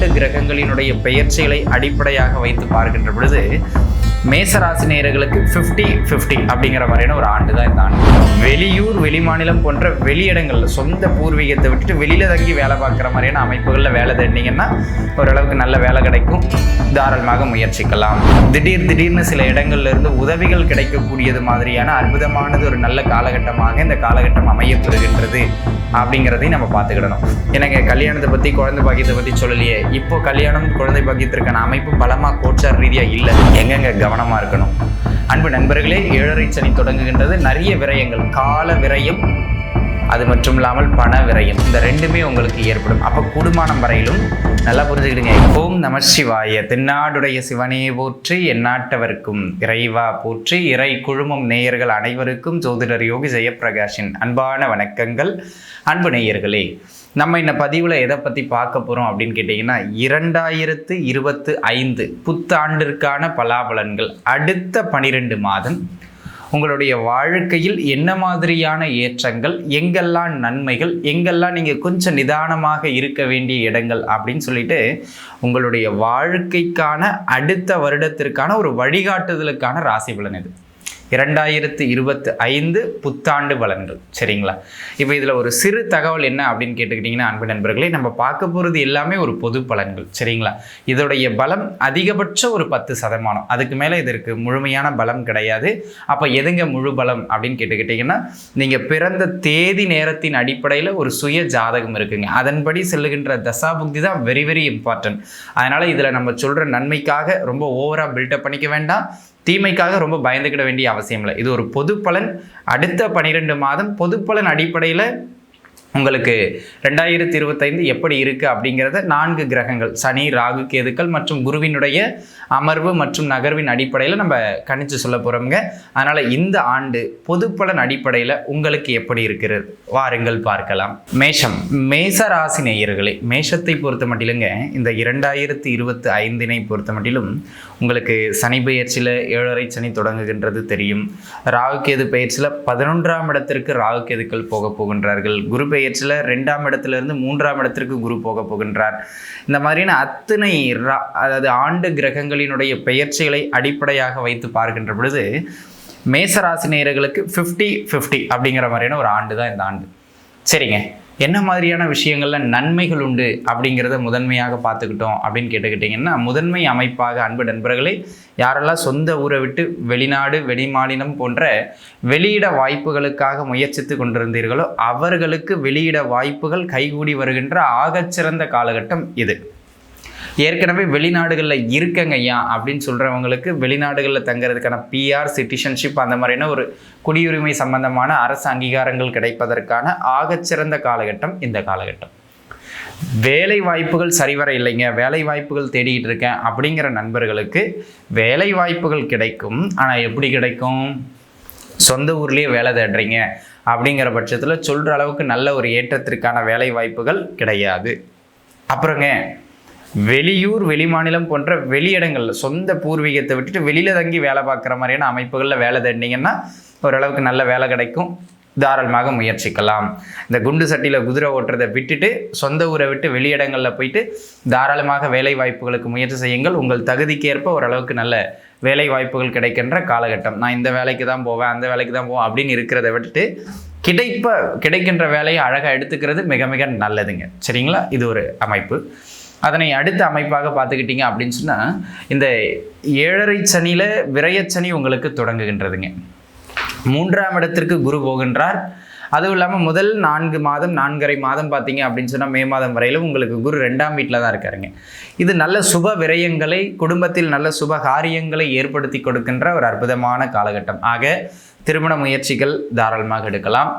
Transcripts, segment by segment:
ஆண்டு கிரகங்களினுடைய பெயர்ச்சிகளை அடிப்படையாக வைத்து பார்க்கின்ற பொழுது மேசராசி நேயர்களுக்கு ஃபிஃப்டி ஃபிஃப்டி அப்படிங்கிற மாதிரியான ஒரு ஆண்டு தான் இந்த ஆண்டு. வெளியூர் வெளிமாநிலம் போன்ற வெளியிடங்களில் சொந்த பூர்வீகத்தை விட்டுட்டு வெளியில தங்கி வேலை பார்க்குற மாதிரியான அமைப்புகளில் வேலை தேடினீங்கன்னா ஓரளவுக்கு நல்ல வேலை கிடைக்கும். தாராளமாக முயற்சிக்கலாம். திடீர் திடீர்னு சில இடங்கள்ல இருந்து உதவிகள் கிடைக்கக்கூடியது மாதிரியான அற்புதமானது ஒரு நல்ல காலகட்டமாக இந்த காலகட்டம் அமையப்பெறுகின்றது அப்படிங்கிறதையும் நம்ம பார்த்துக்கிடணும். எனக்கு கல்யாணத்தை பற்றி குழந்தை பாக்கியத்தை பற்றி சொல்லலையே. இப்போ கல்யாணம் குழந்தை பாக்கியத்திற்கான அமைப்பு பலமாக கோச்சார் ரீதியாக இல்லை. எங்கெங்க கவனமாக இருக்கணும். அன்பு நண்பர்களே ஏழரை சனி தொடங்குகின்றது. நிறைய விரயங்கள் கால விரயம் அது மட்டும் இல்லாமல் பண விரயம் இந்த ரெண்டுமே உங்களுக்கு ஏற்படும். அப்போ கூடுமானம் வரையிலும் நல்லா புரிஞ்சுக்கிடுங்க. ஓம் நம சிவாய. தென்னாடுடைய சிவனே போற்றி எந்நாட்டவருக்கும் இறைவா போற்றி இறை குழுமம் நேயர்கள் அனைவருக்கும் ஜோதிடர் யோகி ஜெயப்பிரகாஷின் அன்பான வணக்கங்கள். அன்பு நேயர்களே நம்ம இந்த பதிவில் எதை பற்றி பார்க்க போகிறோம் அப்படின்னு கேட்டிங்கன்னா இரண்டாயிரத்து இருபத்து ஐந்து புத்தாண்டிற்கான பலாபலன்கள். அடுத்த பனிரெண்டு மாதம் உங்களுடைய வாழ்க்கையில் என்ன மாதிரியான ஏற்றங்கள் எங்கெல்லாம் நன்மைகள் எங்கெல்லாம் நீங்கள் கொஞ்சம் நிதானமாக இருக்க வேண்டிய இடங்கள் அப்படின்னு சொல்லிட்டு உங்களுடைய வாழ்க்கைக்கான அடுத்த வருடத்திற்கான ஒரு வழிகாட்டுதலுக்கான ராசி பலன் இது. இரண்டாயிரத்து இருபத்தி ஐந்து புத்தாண்டு பலன்கள் சரிங்களா? இப்போ இதில் ஒரு சிறு தகவல் என்ன அப்படின்னு கேட்டுக்கிட்டிங்கன்னா அன்பு நண்பர்களே நம்ம பார்க்க போகிறது எல்லாமே ஒரு பொது பலன்கள். சரிங்களா? இதோடைய பலம் அதிகபட்ச ஒரு பத்து சதமானம். அதுக்கு மேலே இதற்கு முழுமையான பலம் கிடையாது. அப்போ எதுங்க முழு பலம் அப்படின்னு கேட்டுக்கிட்டிங்கன்னா நீங்கள் பிறந்த தேதி நேரத்தின் அடிப்படையில் ஒரு சுய ஜாதகம் இருக்குங்க. அதன்படி செல்லுகின்ற தசாபுக்தி தான் வெரி வெரி இம்பார்ட்டன்ட் அதனால் இதில் நம்ம சொல்கிற நன்மைக்காக ரொம்ப ஓவராக பில்டப் பண்ணிக்க வேண்டாம். தீமைக்காக ரொம்ப பயந்துக்கிட வேண்டிய அவசியம் இல்லை. இது ஒரு பொது பலன் அடுத்த பன்னிரெண்டு மாதம் பொது பலன் அடிப்படையில் உங்களுக்கு ரெண்டாயிரத்தி இருபத்தைந்து எப்படி இருக்குது அப்படிங்கிறத நான்கு கிரகங்கள் சனி ராகு கேதுக்கள் மற்றும் குருவினுடைய அமர்வு மற்றும் நகர்வின் அடிப்படையில் நம்ம கணிச்சு சொல்ல போகிறோம்ங்க அதனால் இந்த ஆண்டு பொதுப்பலன் அடிப்படையில் உங்களுக்கு எப்படி இருக்கிறது? வாருங்கள் பார்க்கலாம். மேஷம். மேச ராசி நேயர்களே மேஷத்தை பொறுத்த மட்டிலுங்க இந்த இரண்டாயிரத்தி இருபத்தி ஐந்தினை பொறுத்த மட்டிலும் உங்களுக்கு சனி பெயர்ச்சியில் ஏழரை சனி தொடங்குகின்றது தெரியும். ராகு கேது பெயர்ச்சியில் பதினொன்றாம் இடத்திற்கு ராகு கேதுக்கள் போக போகின்றார்கள். குரு பெயர்ச்சியில் ரெண்டாம் இடத்திலிருந்து மூன்றாம் இடத்திற்கு குரு போக போகின்றார். இந்த மாதிரியான அத்தனை ரா- அதாவது ஆண்டு கிரகங்களினுடைய பெயர்ச்சிகளை அடிப்படையாக வைத்து பார்க்கின்ற பொழுது மேசராசி நேயர்களுக்கு ஃபிஃப்டி ஃபிஃப்டி அப்படிங்கிற மாதிரியான ஒரு ஆண்டு தான் இந்த ஆண்டு. சரிங்க. என்ன மாதிரியான விஷயங்களில் நன்மைகள் உண்டு அப்படிங்கிறத முதன்மையாக பார்த்துக்கிட்டோம் அப்படின்னு கேட்டுக்கிட்டிங்கன்னா முதன்மை அமைப்பாக அன்பு நண்பர்களே யாரெல்லாம் சொந்த ஊரை விட்டு வெளிநாடு வெளிமாநிலம் போன்ற வெளியிட வாய்ப்புகளுக்காக முயற்சித்து கொண்டிருந்தீர்களோ அவர்களுக்கு வெளியிட வாய்ப்புகள் கைகூடி வருகின்ற ஆகச்சிறந்த காலகட்டம் இது. ஏற்கனவே வெளிநாடுகளில் இருக்கங்க ஐயா அப்படின்னு சொல்கிறவங்களுக்கு வெளிநாடுகளில் தங்குறதுக்கான பிஆர் சிட்டிசன்ஷிப் அந்த மாதிரியான ஒரு குடியுரிமை சம்பந்தமான அரசு அங்கீகாரங்கள் கிடைப்பதற்கான ஆகச்சிறந்த காலகட்டம் இந்த காலகட்டம். வேலை வாய்ப்புகள் சரிவர இல்லைங்க. வேலை வாய்ப்புகள் தேடிக்கிட்டு இருக்கேன் அப்படிங்கிற நண்பர்களுக்கு வேலை வாய்ப்புகள் கிடைக்கும். ஆனால் எப்படி கிடைக்கும்? சொந்த ஊர்லேயே வேலை தேடுறீங்க அப்படிங்கிற பட்சத்தில் சொல்கிற அளவுக்கு நல்ல ஒரு ஏற்றத்திற்கான வேலை வாய்ப்புகள் கிடையாது. அப்புறங்க வெளியூர் வெளிமாநிலம் போன்ற வெளியிடங்களில் சொந்த பூர்வீகத்தை விட்டுட்டு வெளியில் தங்கி வேலை பார்க்குற மாதிரியான அமைப்புகளில் வேலை தேடினீங்கன்னா ஓரளவுக்கு நல்ல வேலை கிடைக்கும். தாராளமாக முயற்சிக்கலாம். இந்த குண்டு சட்டியில் குதிரை ஓட்டுறதை விட்டுட்டு சொந்த ஊரை விட்டு வெளியிடங்களில் போயிட்டு தாராளமாக வேலை வாய்ப்புகளுக்கு முயற்சி செய்யுங்கள். உங்கள் தகுதிக்கேற்ப ஓரளவுக்கு நல்ல வேலை வாய்ப்புகள் கிடைக்கின்ற காலகட்டம். நான் இந்த வேலைக்கு தான் போவேன் அந்த வேலைக்கு தான் போவேன் அப்படின்னு இருக்கிறத விட்டுட்டு கிடைப்ப கிடைக்கின்ற வேலையை அழகாக எடுத்துக்கிறது மிக மிக நல்லதுங்க. சரிங்களா? இது ஒரு அமைப்பு. அதனை அடுத்த அமைப்பாக பார்த்துக்கிட்டீங்க அப்படின்னு சொன்னால் இந்த ஏழரை சனியில் விரயச்சனி உங்களுக்கு தொடங்குகின்றதுங்க. மூன்றாம் இடத்திற்கு குரு போகின்றார். அதுவும் இல்லாமல் முதல் நான்கு மாதம் நான்கரை மாதம் பார்த்தீங்க அப்படின்னு சொன்னால் மே மாதம் வரையிலும் உங்களுக்கு குரு ரெண்டாம் வீட்டில் தான் இருக்காருங்க. இது நல்ல சுப விரயங்களை குடும்பத்தில் நல்ல சுப காரியங்களை ஏற்படுத்தி கொடுக்கின்ற ஒரு அற்புதமான காலகட்டம். ஆக திருமண முயற்சிகள் தாராளமாக எடுக்கலாம்.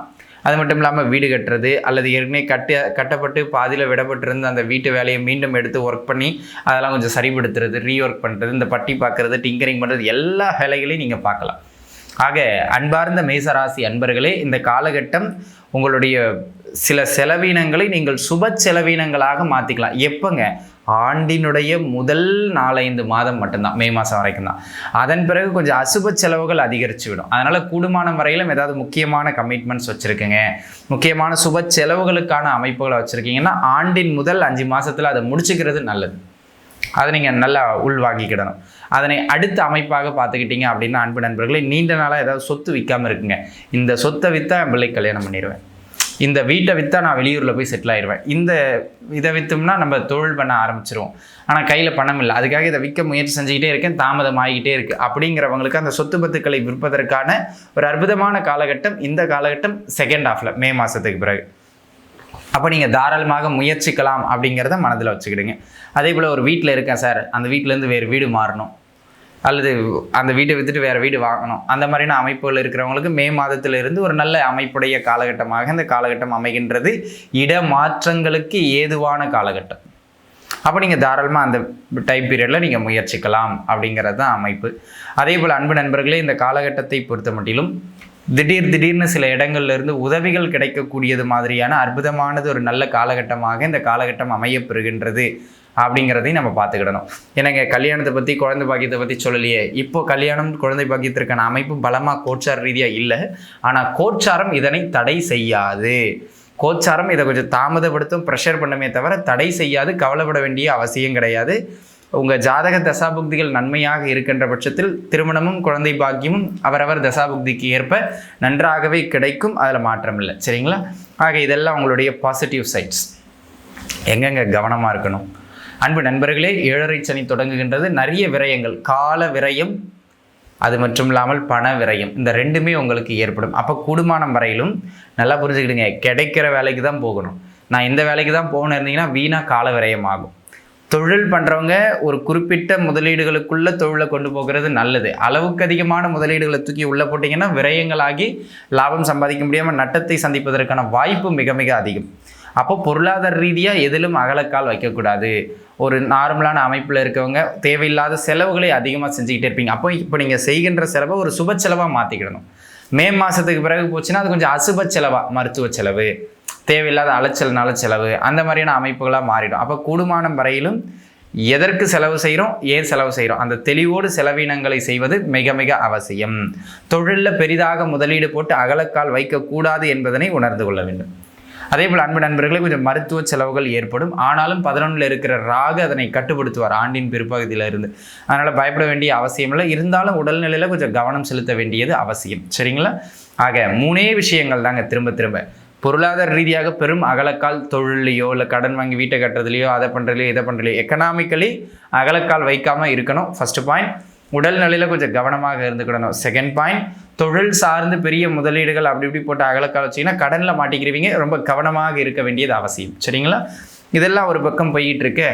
அது மட்டும் இல்லாமல் வீடு கட்டுறது அல்லது ஏற்கனவே கட்ட கட்டப்பட்டு பாதியில் விடப்பட்டிருந்த அந்த வீட்டு வேலையை மீண்டும் எடுத்து ஒர்க் பண்ணி அதெல்லாம் கொஞ்சம் சரிப்படுத்துறது ரீஒர்க் பண்ணுறது இந்த பட்டி பார்க்குறது டிங்கரிங் பண்ணுறது எல்லா வேலைகளையும் நீங்கள் பார்க்கலாம். ஆக அன்பார்ந்த மேசராசி அன்பர்களே இந்த காலகட்டம் உங்களுடைய சில செலவீனங்களை நீங்கள் சுப செலவீனங்களாக மாற்றிக்கலாம் எப்போங்க? ஆண்டினுடைய முதல் நாலஞ்சு மாதம் மட்டும்தான் மே மாதம் வரைக்கும் தான் அதன் பிறகு கொஞ்சம் அசுப செலவுகள் அதிகரித்து விடும் அதனால் கூடுமான வரையிலும் ஏதாவது முக்கியமான கமிட்மெண்ட்ஸ் வச்சுருக்குங்க. முக்கியமான சுப செலவுகளுக்கான அமைப்புகளை வச்சுருக்கீங்கன்னா ஆண்டின் முதல் அஞ்சு மாதத்தில் அதை முடிச்சுக்கிறது நல்லது. அதை நீங்கள் நல்லா உள்வாங்கிக்கிடணும். அதனை அடுத்த அமைப்பாக பார்த்துக்கிட்டீங்க அப்படின்னா அன்பு நண்பர்களே நீண்ட நாளாக ஏதாவது சொத்து விற்காமல் இருக்குங்க. இந்த சொத்தை விற்றா என் பிள்ளை கல்யாணம் பண்ணிடுவேன் இந்த வீட்டை விற்றா நான் வெளியூரில் போய் செட்டில் ஆயிடுவேன். இந்த இதை விற்றோம்னா நம்ம தொழில் பண்ண ஆரம்பிச்சிருவோம். ஆனால் கையில் பணம் இல்லை. அதுக்காக இதை விற்க முயற்சி செஞ்சுக்கிட்டே இருக்கேன். தாமதம் ஆகிக்கிட்டே இருக்குது அப்படிங்கிறவங்களுக்கு அந்த சொத்து பத்துக்களை விற்பதற்கான ஒரு அற்புதமான காலகட்டம் இந்த காலகட்டம் செகண்ட் ஹாஃபில் மே மாதத்துக்கு பிறகு. அப்போ நீங்கள் தாராளமாக முயற்சிக்கலாம் அப்படிங்கிறத மனதில் வச்சுக்கிடுங்க. அதே போல் ஒரு வீட்டில் இருக்கேன் சார். அந்த வீட்டிலேருந்து வேறு வீடு மாறணும். அல்லது அந்த வீட்டை விற்றுட்டு வேறு வீடு வாங்கணும். அந்த மாதிரியான அமைப்புகள் இருக்கிறவங்களுக்கு மே மாதத்திலிருந்து ஒரு நல்ல அமைப்புடைய காலகட்டமாக இந்த காலகட்டம் அமைகின்றது. இடமாற்றங்களுக்கு ஏதுவான காலகட்டம். அப்போ நீங்கள் தாராளமாக அந்த டைம் பீரியடில் நீங்கள் முயற்சிக்கலாம் அப்படிங்கிறது தான் அமைப்பு. அதே போல் அன்பு நண்பர்களே இந்த காலகட்டத்தை பொறுத்த மட்டிலும் திடீர் திடீர்னு சில இடங்கள்ல இருந்து உதவிகள் கிடைக்கக்கூடியது மாதிரியான அற்புதமானது ஒரு நல்ல காலகட்டமாக இந்த காலகட்டம் அமையப்பெறுகின்றது அப்படிங்கிறதையும் நம்ம பார்த்துக்கிடணும். எனக்கு கல்யாணத்தை பற்றி குழந்தை பாக்கியத்தை பற்றி சொல்லலையே. இப்போ கல்யாணம் குழந்தை பாக்கியத்திற்கான அமைப்பு பலமாக கோச்சார ரீதியாக இல்லை. ஆனால் கோச்சாரம் இதனை தடை செய்யாது. கோச்சாரம் இதை கொஞ்சம் தாமதப்படுத்தும் ப்ரெஷர் பண்ணுமே தவிர தடை செய்யாது கவலைப்பட வேண்டிய அவசியம் கிடையாது. உங்கள் ஜாதக தசாபுக்திகள் நன்மையாக இருக்கின்ற பட்சத்தில் திருமணமும் குழந்தை பாக்கியமும் அவரவர் தசாபுக்திக்கு ஏற்ப நன்றாகவே கிடைக்கும். அதில் மாற்றம் இல்லை. சரிங்களா? ஆக இதெல்லாம் உங்களுடைய பாசிட்டிவ் சைட்ஸ் எங்கெங்கே கவனமாக இருக்கணும்? அன்பு நண்பர்களே ஏழரை சனி தொடங்குகின்றது. நிறைய விரயங்கள். கால விரயம் அது மட்டும் இல்லாமல் பண விரயம். இந்த ரெண்டுமே உங்களுக்கு ஏற்படும். அப்போ கூடுமானம் வரையிலும் நல்லா புரிஞ்சுக்கிடுங்க. கிடைக்கிற வேலைக்கு தான் போகணும். நான் இந்த வேலைக்கு தான் போகணும் இருந்தீங்கன்னா வீணாக கால விரயம் ஆகும். தொழில் பண்ணுறவங்க ஒரு குறிப்பிட்ட முதலீடுகளுக்குள்ள தொழிலை கொண்டு போகிறது நல்லது. அளவுக்கு அதிகமான முதலீடுகளை தூக்கி உள்ளே போட்டிங்கன்னா விரயங்களாகி லாபம் சம்பாதிக்க முடியாமல் நட்டத்தை சந்திப்பதற்கான வாய்ப்பு மிக மிக அதிகம். அப்போ பொருளாதார ரீதியாக எதிலும் அகலக்கால் வைக்கக்கூடாது. ஒரு நார்மலான அமைப்பில் இருக்கவங்க தேவையில்லாத செலவுகளை அதிகமாக செஞ்சுக்கிட்டே இருப்பீங்க. அப்போ இப்போ நீங்கள் செய்கின்ற செலவை ஒரு சுப செலவாக மாற்றிக்கிடணும் மே மாதத்துக்கு பிறகு போச்சுன்னா அது கொஞ்சம் அசுப செலவாக மருத்துவ செலவு. தேவையில்லாத அலைச்சல்னால செலவு அந்த மாதிரியான அமைப்புகளாக மாறிடும். அப்போ கூடுமானம் வரையிலும் எதற்கு செலவு செய்கிறோம் ஏன் செலவு செய்கிறோம் அந்த தெளிவோடு செலவினங்களை செய்வது மிக மிக அவசியம். தொழிலில் பெரிதாக முதலீடு போட்டு அகலக்கால் வைக்கக்கூடாது என்பதனை உணர்ந்து கொள்ள வேண்டும். அதே போல் அன்பு நண்பர்களே கொஞ்சம் மருத்துவ செலவுகள் ஏற்படும். ஆனாலும் பதினொன்றில் இருக்கிற ராகு அதனை கட்டுப்படுத்துவார் ஆண்டின் பிற்பகுதியில் இருந்து. அதனால் பயப்பட வேண்டிய அவசியம் இல்லை. இருந்தாலும் உடல்நிலையில் கொஞ்சம் கவனம் செலுத்த வேண்டியது அவசியம். சரிங்களா? ஆக மூணே விஷயங்கள் தாங்க. திரும்ப திரும்ப. பொருளாதார ரீதியாக பெரும் அகலக்கால் தொழிலையோ இல்லை கடன் வாங்கி வீட்டை கட்டுறதுலையோ அதை பண்ணுறதுலையோ இதை பண்ணுறதுலையோ எக்கனாமிக்கலி அகலக்கால் வைக்காமல் இருக்கணும். ஃபஸ்ட்டு பாயிண்ட் உடல் நிலையில் கொஞ்சம் கவனமாக இருந்துக்கிடணும். செகண்ட் பாயிண்ட் தொழில் சார்ந்து பெரிய முதலீடுகள் அப்படி இப்படி போட்டு அகலக்கால் வச்சிங்கன்னா கடனில் மாட்டிக்கிறவங்க ரொம்ப கவனமாக இருக்க வேண்டியது அவசியம். சரிங்களா? இதெல்லாம் ஒரு பக்கம் போயிட்டு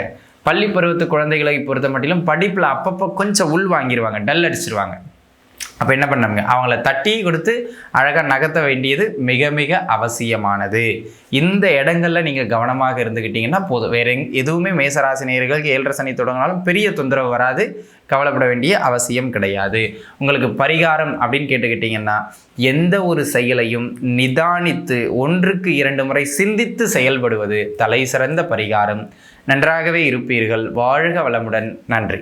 பள்ளி பருவத்து குழந்தைகளை பொறுத்த மட்டிலும் படிப்பில் அப்பப்போ கொஞ்சம் உள் வாங்கிடுவாங்க டல் அடிச்சிருவாங்க. அப்போ என்ன பண்ணாங்க அவங்கள தட்டி கொடுத்து அழகாக நகர்த்த வேண்டியது மிக மிக அவசியமானது. இந்த இடங்களில் நீங்கள் கவனமாக இருந்துக்கிட்டீங்கன்னா போதும். வேற எங் எதுவுமே மேசராசி நேயர்களுக்கு ஏழரை சனி தொடங்கினாலும் பெரிய தொந்தரவு வராது. கவலைப்பட வேண்டிய அவசியம் கிடையாது. உங்களுக்கு பரிகாரம் அப்படின்னு கேட்டுக்கிட்டிங்கன்னா எந்த ஒரு செயலையும் நிதானித்து ஒன்றுக்கு இரண்டு முறை சிந்தித்து செயல்படுவது தலை சிறந்த பரிகாரம். நன்றாகவே இருப்பீர்கள். வாழ்க வளமுடன். நன்றி.